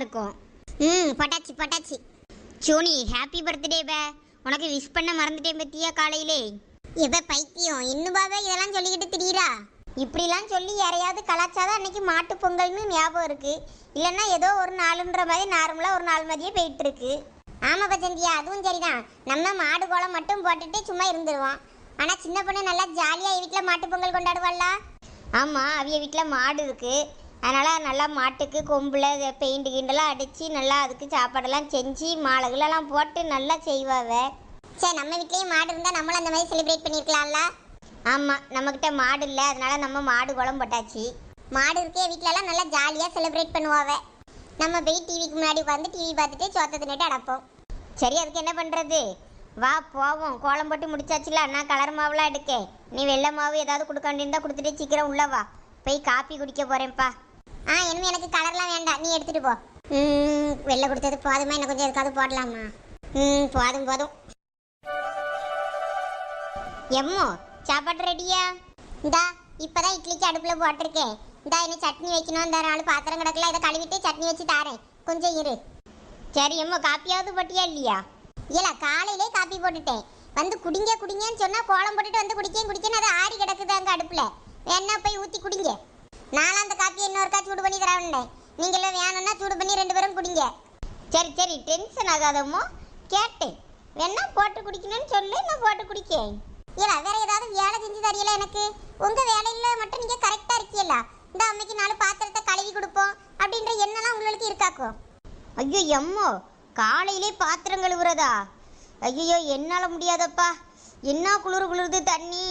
இருக்கும். ம் பட்டாச்சு பட்டாச்சு. சோனி ஹாப்பி பர்த்டே பே. உனக்கு விஷ் பண்ண மறந்துட்டேன் பத்தியா காலையிலே? எப்ப பைத்தியம் இன்னுமாவே இதெல்லாம் சொல்லிக்கிட்டு திரியிறா? இப்படிலாம் சொல்லி யாரையாவது கலாச்சாதான் அன்னைக்கு மாட்டு பொங்கல்னு ஞாபகம் இருக்கு. இல்லைன்னா ஏதோ ஒரு நாளுன்ற மாதிரி நார்மலாக ஒரு நாள் மாதிரியே போயிட்டு இருக்கு ஆமாம் பச்சந்தியா அதுவும் சரிதான். நம்ம மாடு கோலம் மட்டும் போட்டுட்டு சும்மா இருந்துருவோம். ஆனால் சின்ன பொண்ணு நல்லா ஜாலியாக வீட்டில் மாட்டு பொங்கல் கொண்டாடுவாள்ல? ஆமாம் அவிய வீட்டில் மாடு இருக்குது அதனால நல்லா மாட்டுக்கு கொம்புல பெயிண்ட் கிண்டெல்லாம் அடித்து நல்லா அதுக்கு சாப்பாடெல்லாம் செஞ்சு மாலைகளெல்லாம் போட்டு நல்லா செய்வாவ. சரி நம்ம வீட்லயும் மாடு இருந்தா நம்மளும் அந்த மாதிரி செலிப்ரேட் பண்ணிருக்கலாம்ல? ஆமாம் நம்மக்கிட்ட மாடு இல்லை அதனால நம்ம மாடு குளம் போட்டாச்சு. மாடு இருக்கே வீட்ல எல்லாம் நல்லா ஜாலியா செலிப்ரேட் பண்ணுவாவ. நம்ம போய் டிவிக்கு முன்னாடி உட்காந்து டிவி பார்த்துட்டு சோத்த தின்னுட்டு அடப்போம். சரி அதுக்கு என்ன பண்ணுறது வா போவோம். கோலம் போட்டு முடிச்சாச்சுல நான் கலர் மாவுலாம் எடுக்கேன். நீ வெள்ளை மாவு ஏதாவது கொடுக்க வேண்டியிருந்தா கொடுத்துட்டு சீக்கிரம் உள்ள வா. போய் காப்பி குடிக்க போகிறேன்ப்பா ஆ இனிமே எனக்கு கலர்லாம் வேண்டாம். நீ எடுத்துட்டு போ. ம் வெளில கொடுத்தது போதுமா? இன்னும் கொஞ்சம் எதுக்காவது போடலாமா? ம் போதும் போதும். எம்மோ சாப்பாடு ரெடியா இந்தா இப்போதான் இட்லிக்கு அடுப்பில் போட்டிருக்கேன். இந்தா என்ன சட்னி வைக்கணும். இந்த நாலு பாத்திரம் கிடக்கல இதை கழுவிட்டு சட்னி வச்சு தாரேன். கொஞ்சம் இரு. சரி எம்மோ காப்பியாவது போட்டியா இல்லையா? இல்ல காலையிலே காப்பி போட்டுட்டேன். வந்து குடிங்க குடிங்கன்னு சொன்னா கோலம் போட்டுட்டு வந்து குடிக்கேன் குடிக்கேன்னு அது ஆறி கிடக்குது அடுப்பில் அடுப்புல. வேணா போய் ஊற்றி குடிங்க. நானும் அந்த காப்பியை இன்னொருக்கா சூடு பண்ணி தரேன் நீங்களும் வேணும்னா சூடு பண்ணி ரெண்டு பேரும் குடிங்க. சரி சரி டென்ஷன் ஆகாதமோ கேட்டேன். வேணா போட்டு குடிக்கணும்னு சொல்லு நான் போட்டு குடிக்கேன். இல்லை வேற ஏதாவது வேலை செஞ்சு தரியல எனக்கு? உங்க வேலையில் மட்டும் நீங்க கரெக்டா இருக்கீல்ல இந்த அம்மைக்கு நாலு பாத்திரத்தை கழுவி கொடுப்போம் அப்படின்ற எண்ணெல்லாம் உங்களுக்கு இருக்காக்கும் ஐயோ எம்மோ காலையிலே பாத்திரம் கழுவுறதா? ஐயோ என்னால் முடியாதப்பா. என்ன குளிர் குளிருது தண்ணி?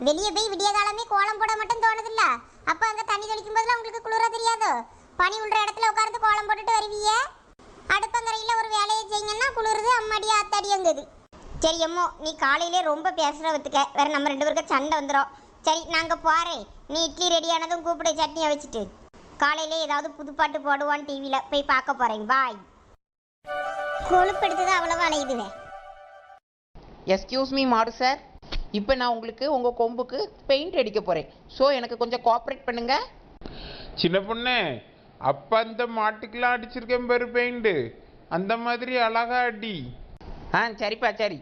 வெளியே போய் விடிய காலமே கோலம் போட மட்டும் தோணுதில்ல. அப்போ அங்கே தண்ணி தெளிக்கும் போதுல உங்களுக்கு குளிர தெரியாதோ? பனி உள்ள இடத்துல உட்கார்ந்து கோலம் போட்டுட்டு வருவீங்க அடுப்பங்கரையில் ஒரு வேலையை செய்யுங்கன்னா குளிருது அம்மாடி ஆத்தாடியங்குது சரி அம்மோ நீ காலையிலே ரொம்ப பேசுகிற வத்துக்க வேற நம்ம ரெண்டு பேருக்கு சண்டை வந்துடும் சரி நாங்கள் போகிறேன் நீ இட்லி ரெடியானதும் கூப்பிடு சட்னியை வச்சுட்டு. காலையிலே ஏதாவது புதுப்பாட்டு போடுவான் டிவியில் போய் பார்க்க போகிறேன் பாய் கொழுப்படுத்தது அவ்வளோவா அலையுதுவே எஸ்கியூஸ் மீ மாடு சார் இப்போ நான் உங்களுக்கு உங்கள் கொம்புக்கு பெயிண்ட் அடிக்க போகிறேன் ஸோ எனக்கு கொஞ்சம் கோஆப்ரேட் பண்ணுங்க. சின்ன பொண்ணு அப்பா அந்த மாட்டுக்கெல்லாம் அடிச்சிருக்கேன் பாரு பெயிண்ட் அந்த மாதிரி அழகா அடி. ஆ சரிப்பா சரி.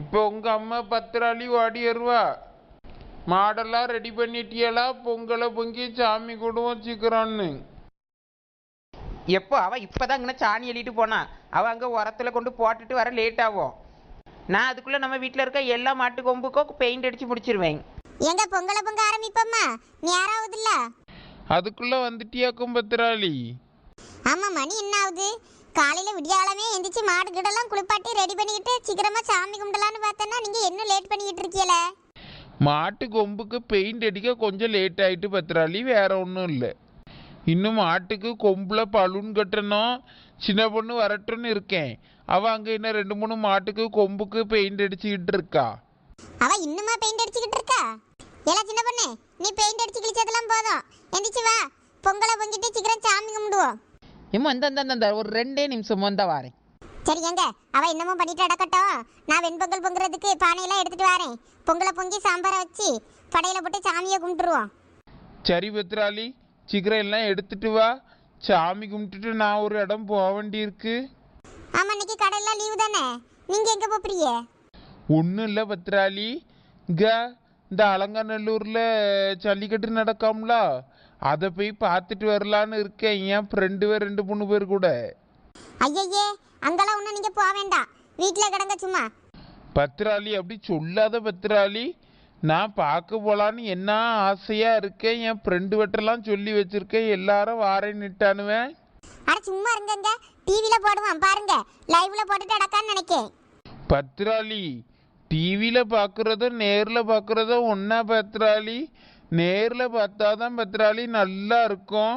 இப்போ உங்க அம்மா பத்திராளி ஓடி வருவா. மாடெல்லாம் ரெடி பண்ணிட்டியலா பொங்கலை பொங்கி சாமி கூடுவோம் சீக்கிரம்னு. எப்போ? அவள் இப்போ தான் இங்கே சாணி எழுதிட்டு போனா. அவள் அங்கே உரத்தில் கொண்டு போட்டுட்டு வர லேட் ஆகும். நான் அதுக்குள்ளே நம்ம வீட்டில் இருக்க எல்லா மாட்டு கொம்புக்கும் பெயிண்ட் அடித்து முடிச்சிருவேன் எங்க பொங்கலை பொங்க ஆரம்பிப்போம்மா நேரம் ஆகுதுல்ல அதுக்குள்ள வந்துட்டியாக்கும் பத்திராளி ஆமா மணி என்ன ஆகுது? காலையில விடியாலமே எந்திரிச்சு மாடு கிடலாம் குளிப்பாட்டி ரெடி பண்ணிக்கிட்டு சீக்கிரமா சாமி கும்பிடலான்னு பார்த்தேன்னா நீங்க என்ன லேட் பண்ணிக்கிட்டு இருக்கீல? மாட்டு கொம்புக்கு பெயிண்ட் அடிக்க கொஞ்சம் லேட் ஆயிட்டு பத்திராளி வேற ஒன்றும் இல்லை. இன்னும் மாட்டுக்கு கொம்புல பலூன் கட்டணும் சின்ன பொண்ணு வரட்டும்னு இருக்கேன். அவ அங்க இன்னும் ரெண்டு மூணு மாட்டுக்கு கொம்புக்கு பெயிண்ட் அடிச்சுக்கிட்டு இருக்கா? அவ இன்னுமா பெயிண்ட் அடிச்சுக்கிட்டு இருக்கா? ஏலா சின்ன பொண்ணு நீ பெயிண்ட் அடிச்சு கிழிச்சதெல்லாம் போதும். எந்திரிச்சு வா. பொங்கலை பொங்கிட்டு சீக்கிரம் சாமி கும்பிடுவோம். ஏம்மா இந்த இந்த ஒரு ரெண்டே நிமிஷம் வந்தால் வரேன். சரி எங்க? அவ என்னமோ பண்ணிட்டு அடக்கட்டும் நான் வெண்பொங்கல் பொங்குறதுக்கு பானையெல்லாம் எடுத்துட்டு வரேன். பொங்கலை பொங்கி சாம்பாரை வச்சு படையில போட்டு சாமியை கும்பிட்டுருவோம். சரி பத்ராளி சீக்கிரம் எல்லாம் எடுத்துட்டு வா. சாமி கும்பிட்டுட்டு நான் ஒரு இடம் போக வேண்டியிருக்கு. ஆமா இன்னைக்கு கடையெல்லாம் லீவு தானே? நீங்க எங்க போறீங்க ஒன்றும் இல்லை பத்ராளி இங்க இந்த அலங்காநல்லூரில் ஜல்லிக்கட்டு நடக்காம்ல. அதை போய் பார்த்துட்டு வரலான்னு இருக்கேன். என் ஃப்ரெண்டு பேர் ரெண்டு மூணு பேர் கூட. ஐயையே அங்கெல்லாம் ஒன்றும் நீங்க போக வேண்டாம். வீட்டில் கிடங்க சும்மா. பத்ராளி அப்படி சொல்லாத பத்ராளி நான் பார்க்க போலான்னு என்ன ஆசையா இருக்கேன். என் ஃப்ரெண்டு வெட்டெல்லாம் சொல்லி வச்சிருக்கேன். எல்லாரும் வாரேன்னுட்டானுவேன் அட சும்மா இருங்கங்க. டிவியில போடுவான் பாருங்க. லைவ்ல போட்டுட்டு அடக்கான்னு நினைக்கேன். பத்ராளி டிவியில் பார்க்குறதும் நேரில் பார்க்குறதும் ஒன்றா பத்ராளி. நேரில் பார்த்தாதான் பத்ராளி நல்லா இருக்கும்.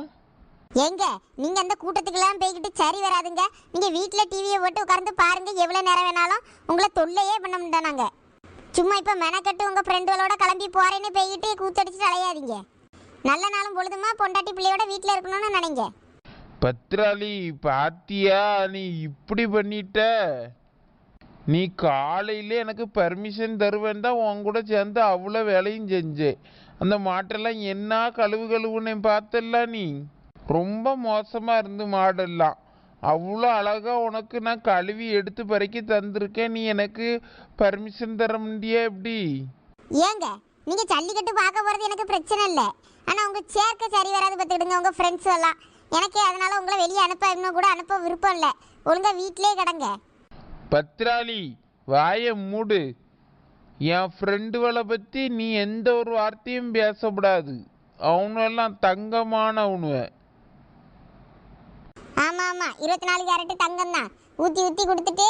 ஏங்க நீங்க அந்த கூட்டத்துக்கெல்லாம் போய்கிட்டு சரி வராதுங்க. நீங்க வீட்ல டிவியை போட்டு உட்கார்ந்து பாருங்க எவ்வளவு நேரம் வேணாலும் உங்களை தொல்லையே பண்ண முடியாதாங்க சும்மா இப்ப மெனக்கட்டு உங்க ஃப்ரெண்டுகளோட கிளம்பி போறேன்னு போய்கிட்டு கூத்தடிச்சுட்டு அலையாதீங்க. நல்ல நாளும் பொழுதுமா பொண்டாட்டி பிள்ளையோட வீட்ல இருக்கணும்னு நினைங்க. பத்ராளி பாத்தியா நீ இப்படி பண்ணிட்ட? நீ காலையில எனக்கு பர்மிஷன் தருவேன் தான் உன் கூட சேர்ந்து அவ்வளோ வேலையும் செஞ்சேன். அந்த மாட்டெல்லாம் என்ன கழுவு கழுவுன்னு பார்த்தல நீ? ரொம்ப மோசமாக இருந்து மாடெல்லாம். அவ்வளோ அழகா உனக்கு நான் கழுவி எடுத்து பறக்கி தந்திருக்கேன். நீ எனக்கு பர்மிஷன் தர முடியா எப்படி? ஏங்க நீங்கள் ஜல்லிக்கட்டு பார்க்க போகிறது எனக்கு பிரச்சனை இல்லை. ஆனால் உங்கள் சேர்க்க சரி வராது பார்த்துக்கிடுங்க. உங்கள் ஃப்ரெண்ட்ஸ் எல்லாம். எனக்கு அதனால உங்களை வெளியே அனுப்ப இன்னும் கூட அனுப்ப விருப்பம் இல்லை. ஒழுங்கா வீட்டிலே கிடங்க. பத்ராளி வாயை மூடு. என் ஃப்ரெண்டுகளை பற்றி நீ எந்த ஒரு வார்த்தையும் பேசக்கூடாது அவனெல்லாம் தங்கமானவனுவ. ஆமா ஆமா. இருபத்தி நாலு கேரட்டு தங்கம் தான் ஊத்தி ஊத்தி கொடுத்துட்டு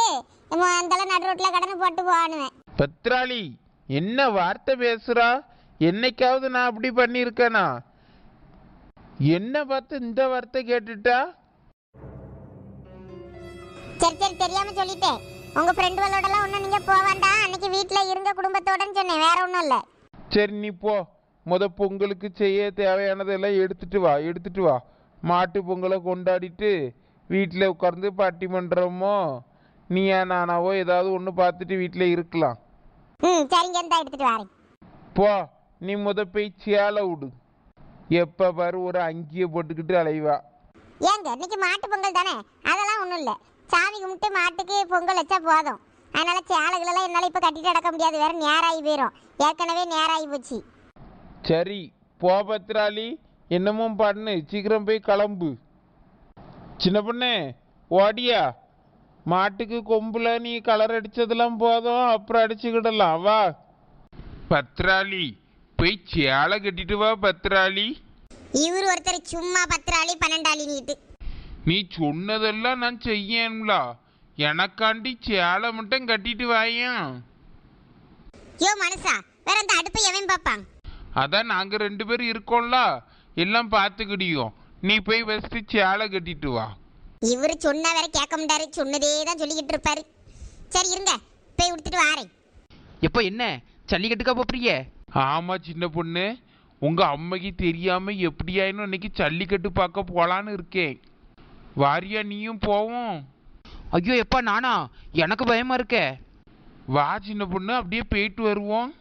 அந்தளவு நடு ரோட்ல கடனை போட்டு போவானுவேன் பத்ராளி என்ன வார்த்தை பேசுறா? என்னைக்காவது நான் அப்படி பண்ணியிருக்கேனா? என்ன பார்த்து இந்த வார்த்தை கேட்டுட்டா? சரி சரி தெரியாம சொல்லிட்டேன். உங்க ஃப்ரெண்டுகளோடலாம் ஒன்றும் நீங்க போக வேண்டாம். அன்னைக்கு வீட்ல இருங்க குடும்பத்தோடன்னு சொன்னேன். வேற ஒன்றும் இல்லை. சரி நீ போ. முத பொங்கலுக்கு செய்ய தேவையானதெல்லாம் எடுத்துட்டு வா எடுத்துட்டு வா. மாட்டு பொங்கலை கொண்டாடிட்டு வீட்டில் உட்கார்ந்து பட்டிமன்றமோ நீயா நானாவோ ஏதாவது ஒன்று பார்த்துட்டு வீட்டில் இருக்கலாம். ம் சரிங்க இருந்தா எடுத்துட்டு வரேன். போ நீ முத போய் சேலை விடு எப்போ பாரு ஒரு அங்கியை போட்டுக்கிட்டு அலைவா. ஏங்க இன்னைக்கு மாட்டு பொங்கல் தானே? அதெல்லாம் ஒன்றும் இல்லை. சாமி கும்பிட்டு மாட்டுக்கு பொங்கல் வச்சா போதும். அதனால சேலைகளெல்லாம் என்னால் இப்போ கட்டிட்டு அடக்க முடியாது. வேற நேராகி போயிடும் ஏற்கனவே நேராகி போச்சு. சரி போ பத்ராளி என்னமோ பண்ணு. சீக்கிரம் போய் கிளம்பு. சின்ன பொண்ணு ஓடியா? மாட்டுக்கு கொம்புல நீ கலர் அடிச்சதெல்லாம் போதும். அப்புறம் அடிச்சுக்கிடலாம். வா. பத்ராளி போய் சேலை கட்டிட்டு வா பத்ராளி இவர் ஒருத்தர் சும்மா பத்திராளி பன்னெண்டாளி நீட்டு நீ சொன்னதெல்லாம் நான் செய்யணும்ல. எனக்காண்டி சேலை மட்டும் கட்டிட்டு வாயேன். யோ மனுஷா வேற அந்த அடுப்பை எவன் பார்ப்பான்? அதான் நாங்க ரெண்டு பேரும் இருக்கோம்ல. எல்லாம் பார்த்துக்கிடியோம். நீ போய் ஃபஸ்ட்டு சேலை கட்டிட்டு வா. இவர் சொன்னா வேற கேட்க மாட்டாரு. சொன்னதே தான் சொல்லிக்கிட்டு இருப்பாரு. சரி இருங்க. போய் உடுத்துட்டு வாரேன். எப்போ என்ன? ஜல்லிக்கட்டுக்கா போப்பிரிய ஆமா சின்ன பொண்ணு. உங்க அம்மைக்கு தெரியாம எப்படியாயினும் இன்னைக்கு ஜல்லிக்கட்டு பார்க்க போலான்னு இருக்கேன். வாரியா நீயும் போவோம். ஐயோ எப்பா நானா? எனக்கு பயமா இருக்கே. வா சின்ன பொண்ணு அப்படியே போயிட்டு வருவோம்.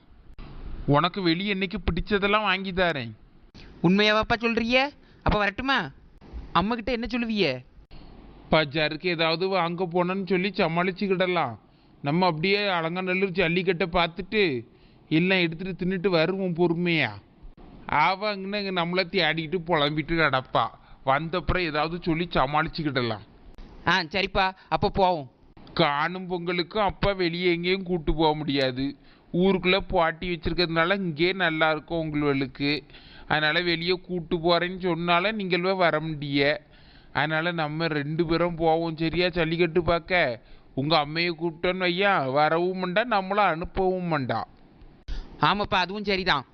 உனக்கு வெளியே இன்னைக்கு பிடிச்சதெல்லாம் வாங்கி தரேன். உண்மையாவாப்பா சொல்றிய அப்ப வரட்டுமா? அம்மா கிட்ட என்ன சொல்லுவிய? பஜாருக்கு ஏதாவது வாங்க போனோன்னு சொல்லி சமாளிச்சுக்கிடலாம். நம்ம அப்படியே அலங்காநல்லூர் ஜல்லிக்கட்டை பார்த்துட்டு எல்லாம் எடுத்துட்டு தின்னுட்டு வருவோம் பொறுமையா? அவங்க நம்மளை தேடிக்கிட்டு புலம்பிட்டு கிடப்பா. வந்தப்புறம் ஏதாவது சொல்லி சமாளிச்சுக்கிடலாம். ஆ சரிப்பா. அப்போ போவோம். காணும் பொங்கலுக்கும் அப்பா வெளியே எங்கேயும் கூட்டு போக முடியாது. ஊருக்குள்ளே பாட்டி வச்சிருக்கிறதுனால இங்கே நல்லா இருக்கும் உங்களுக்கு. அதனால வெளியே கூட்டு போறேன்னு சொன்னாலும் நீங்களே வர முடிய. அதனால நம்ம ரெண்டு பேரும் போவோம் சரியா? ஜல்லிக்கட்டு பார்க்க. உங்க அம்மையை கூப்பிட்டோன்னு ஐயா வரவும் மாட்டா நம்மள அனுப்பவும் மாட்டா ஆமாப்பா அதுவும் சரிதான்.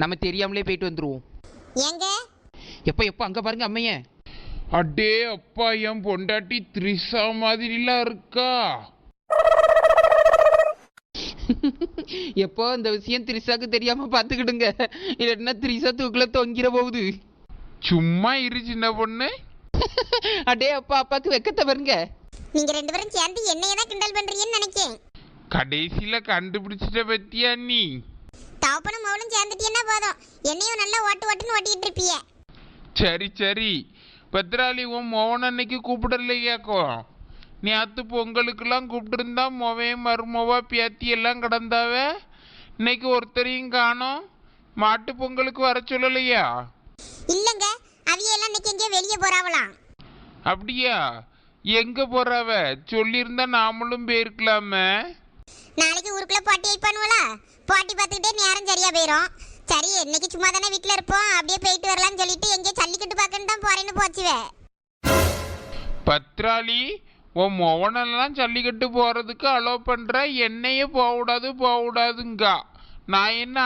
நம்ம தெரியாமலே போயிட்டு வந்துருவோம். ஏங்க எப்போ எப்போ அங்கே பாருங்க அம்மைய. அடே அப்பா என் பொண்டாட்டி த்ரிஷா மாதிரிலாம் இருக்கா? எப்போ இந்த விஷயம் திரிசாக்கு தெரியாம பார்த்துக்கிடுங்க. இல்லைன்னா திரிசா தூக்குல தொங்கிற போகுது. சும்மா இரு சின்ன பொண்ணு. அடே அப்பா அப்பாக்கு வெக்கத்தை பாருங்க. நீங்க ரெண்டு பேரும் சேர்ந்து என்னைய தான் கிண்டல் பண்றீங்கன்னு நினைக்கேன். கடைசியில கண்டுபிடிச்சிட்ட பத்தியா நீ? தவப்பனும் மவளும் சேர்ந்துட்டீங்கன்னா போதும். என்னையும் நல்லா ஓட்டு ஓட்டுன்னு ஓட்டிக்கிட்டு இருப்பீங்க சரி சரி. பத்ராளி உன் மோகன் அன்னைக்கு கூப்பிடலையாக்கோ? நேற்று பொங்கலுக்கெல்லாம் கூப்பிட்டுருந்தா மொவையும் மருமவா பேத்தி எல்லாம் கிடந்தாவ? இன்னைக்கு ஒருத்தரையும் காணோம். மாட்டு பொங்கலுக்கு வர சொல்லலையா? இல்லங்க அவியெல்லாம் இன்னைக்கு எங்கேயோ வெளியே போறாவலாம் அப்படியா? எங்க போறாவ? சொல்லியிருந்தா நாமளும் போயிருக்கலாமே. நாளைக்கு ஊருக்குள்ள பாட்டி வைப்பானுவலா பாட்டி பார்த்துக்கிட்டே நேரம் சரியா போயிடும் சரி இன்னைக்கு சும்மா தானே வீட்டில் இருப்போம். அப்படியே போயிட்டு வரலாம்னு சொல்லிட்டு எங்கேயோ சல்லிக்கட்டு பார்க்கன்னு தான் போறேன்னு போச்சுவே. பத்ராளி உன் மொவனெல்லாம் ஜல்லிக்கட்டு போகிறதுக்கு அலோ பண்ணுற என்னையே போகக்கூடாது போகக்கூடாதுங்கா. நான் என்ன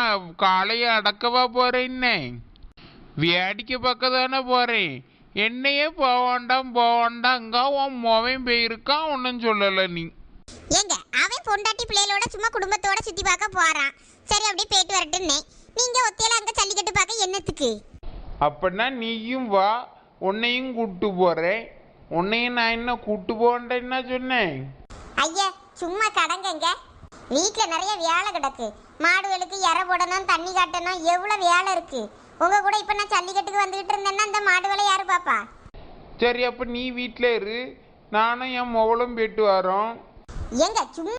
காலையை அடக்கவா போகிறேன்னே வேடிக்கை பார்க்க தானே போகிறேன் என்னையே போவாண்டாம் போவாண்டாங்க உன் மொவன் போயிருக்கான் ஒன்றும் சொல்லலை நீ. ஏங்க அவன் பொண்டாட்டி பிள்ளைகளோட சும்மா குடும்பத்தோட சுத்தி பார்க்க போறான். சரி அப்படியே போயிட்டு வரட்டுன்னே நீங்க ஒத்தையில அங்க ஜல்லிக்கட்டு பார்க்க என்னத்துக்கு? அப்படின்னா நீயும் வா உன்னையும் கூட்டு போறேன். உன்னையும் நான் என்ன கூட்டு போன்றேன்னா சொன்னேன்? ஐயா சும்மா கடங்கங்க. வீட்டில் நிறைய வேலை கிடக்கு. மாடுகளுக்கு இற போடணும் தண்ணி காட்டணும் எவ்வளோ வேலை இருக்கு? உங்க கூட இப்ப நான் ஜல்லிக்கட்டுக்கு வந்துகிட்டு இருந்தேன்னா அந்த மாடு வேலை யாரு பாப்பா சரி அப்போ நீ வீட்டில் இரு. நானும் என் மொவளும் போயிட்டு வரோம். ஏங்க சும்மா